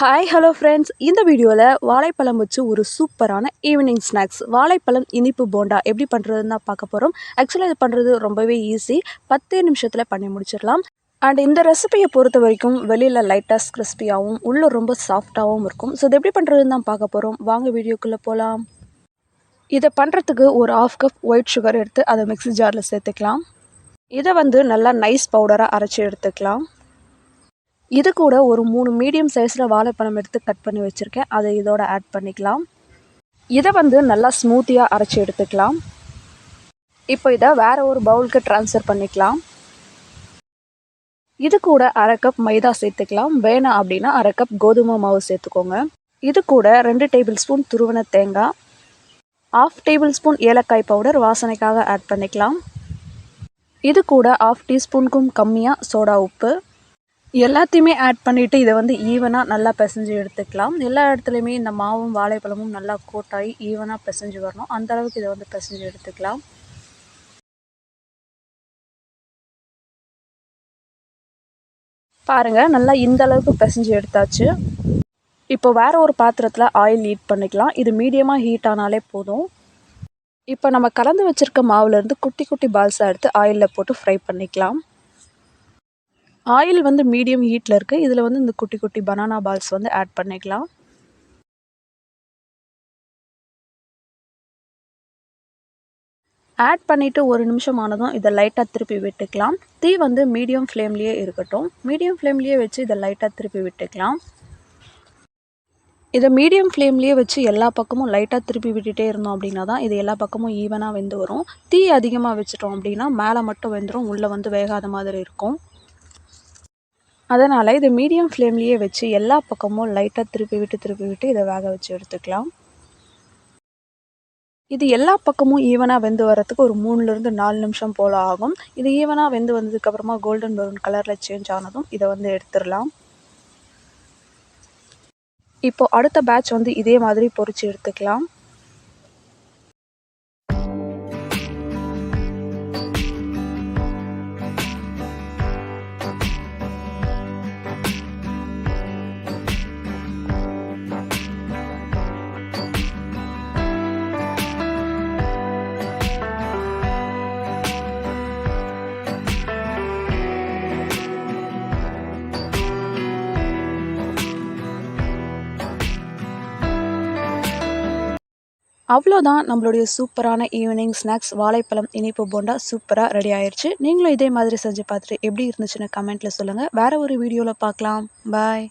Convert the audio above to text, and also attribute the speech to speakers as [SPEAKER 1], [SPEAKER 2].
[SPEAKER 1] Hi hello friends இந்த வீடியோவில் வாழைப்பழம் வச்சு ஒரு சூப்பரான ஈவினிங் ஸ்நாக்ஸ் வாழைப்பழம் இனிப்பு போண்டா எப்படி பண்ணுறதுன்னு தான் பார்க்க போகிறோம் ஆக்சுவலாக இது பண்ணுறது ரொம்பவே ஈஸி பத்தே நிமிஷத்தில் பண்ணி முடிச்சிடலாம். அண்ட் இந்த ரெசிபியை பொறுத்த வரைக்கும் வெளியில் லைட்டாக கிறிஸ்பியாகவும் உள்ளே ரொம்ப சாஃப்டாகவும் இருக்கும். ஸோ இது எப்படி பண்ணுறதுன்னு தான் பார்க்க போகிறோம் வாங்க வீடியோக்குள்ளே போகலாம் இதை பண்ணுறதுக்கு ஒரு ஆஃப் கப் ஒயிட் சுகர் எடுத்து அதை மிக்ஸி ஜாரில் சேர்த்துக்கலாம். இதை வந்து நல்லா நைஸ் பவுடராக அரைச்சி எடுத்துக்கலாம். இது கூட ஒரு மூணு மீடியம் சைஸில் வாழைப்பழம் எடுத்து கட் பண்ணி வச்சுருக்கேன். அதை இதோட ஆட் பண்ணிக்கலாம். இதை வந்து நல்லா ஸ்மூத்தியாக அரைச்சி எடுத்துக்கலாம். இப்போ இதை வேறு ஒரு பவுலுக்கு ட்ரான்ஸ்ஃபர் பண்ணிக்கலாம். இது கூட அரை கப் மைதா சேர்த்துக்கலாம். வேணாம் அப்படின்னா அரை கப் கோதுமை மாவு சேர்த்துக்கோங்க. இது கூட ரெண்டு டேபிள் ஸ்பூன் துருவன தேங்காய் ஆஃப் டேபிள் ஸ்பூன் ஏலக்காய் பவுடர் வாசனைக்காக ஆட் பண்ணிக்கலாம். இது கூட ஆஃப் டீஸ்பூனுக்கும் கம்மியாக சோடா உப்பு எல்லாத்தையுமே ஆட் பண்ணிவிட்டு இதை வந்து ஈவனாக நல்லா பிசைஞ்சு எடுத்துக்கலாம். எல்லா இடத்துலையுமே இந்த மாவும் வாழைப்பழமும் நல்லா கோட்டாகி ஈவனாக பிசைஞ்சு வரணும். அந்தளவுக்கு இதை வந்து பிசைஞ்சு எடுத்துக்கலாம். பாருங்கள் நல்லா இந்த அளவுக்கு பிசைஞ்சு எடுத்தாச்சு. இப்போ வேறு ஒரு பாத்திரத்தில் ஆயில் ஹீட் பண்ணிக்கலாம். இது மீடியமாக ஹீட் ஆனாலே போதும். இப்போ நம்ம கலந்து வச்சுருக்க மாவுலேருந்து குட்டி குட்டி பால்ஸாக எடுத்து ஆயிலில் போட்டு ஃப்ரை பண்ணிக்கலாம். ஆயில் வந்து மீடியம் ஹீட்டில் இருக்குது இதில் வந்து இந்த குட்டி குட்டி பனானா பால்ஸ் வந்து ஆட் பண்ணிக்கலாம். ஆட் பண்ணிவிட்டு ஒரு நிமிஷம் ஆனதும் இதை லைட்டாக திருப்பி விட்டுக்கலாம். தீ வந்து மீடியம் ஃப்ளேம்லேயே இருக்கட்டும். மீடியம் ஃப்ளேம்லேயே வச்சு இதை லைட்டாக திருப்பி விட்டுக்கலாம். இதை மீடியம் ஃப்ளேம்லேயே வச்சு எல்லா பக்கமும் லைட்டாக திருப்பி விட்டுட்டே இருந்தோம் அப்படின்னா தான் இது எல்லா பக்கமும் ஈவனாக வெந்து வரும். தீ அதிகமாக வச்சிட்டோம் அப்படின்னா மேலே மட்டும் வெந்துடும் உள்ளே வந்து வேகாத மாதிரி இருக்கும். அதனால் இது மீடியம் ஃப்ளேம்லேயே வச்சு எல்லா பக்கமும் லைட்டாக திருப்பி விட்டு திருப்பி விட்டு இதை வேக வச்சு எடுத்துக்கலாம். இது எல்லா பக்கமும் ஈவனாக வெந்து வரத்துக்கு ஒரு மூணுலேருந்து நாலு நிமிஷம் போல் ஆகும். இது ஈவனாக வெந்து வந்ததுக்கப்புறமா கோல்டன் ப்ரௌன் கலரில் சேஞ்ச் ஆனதும் இதை வந்து எடுத்துடலாம். இப்போது அடுத்த பேட்ச் வந்து இதே மாதிரி பொறிச்சு எடுத்துக்கலாம். அவ்வளோதான் நம்மளுடைய சூப்பரான ஈவினிங் ஸ்நாக்ஸ் வாழைப்பழம் இனிப்பு போண்டா சூப்பராக ரெடி ஆயிடுச்சு நீங்களும் இதே மாதிரி செஞ்சு பார்த்துட்டு எப்படி இருந்துச்சுன்னு கமெண்ட்டில் சொல்லுங்கள் வேறு ஒரு வீடியோவில் பார்க்கலாம். பாய்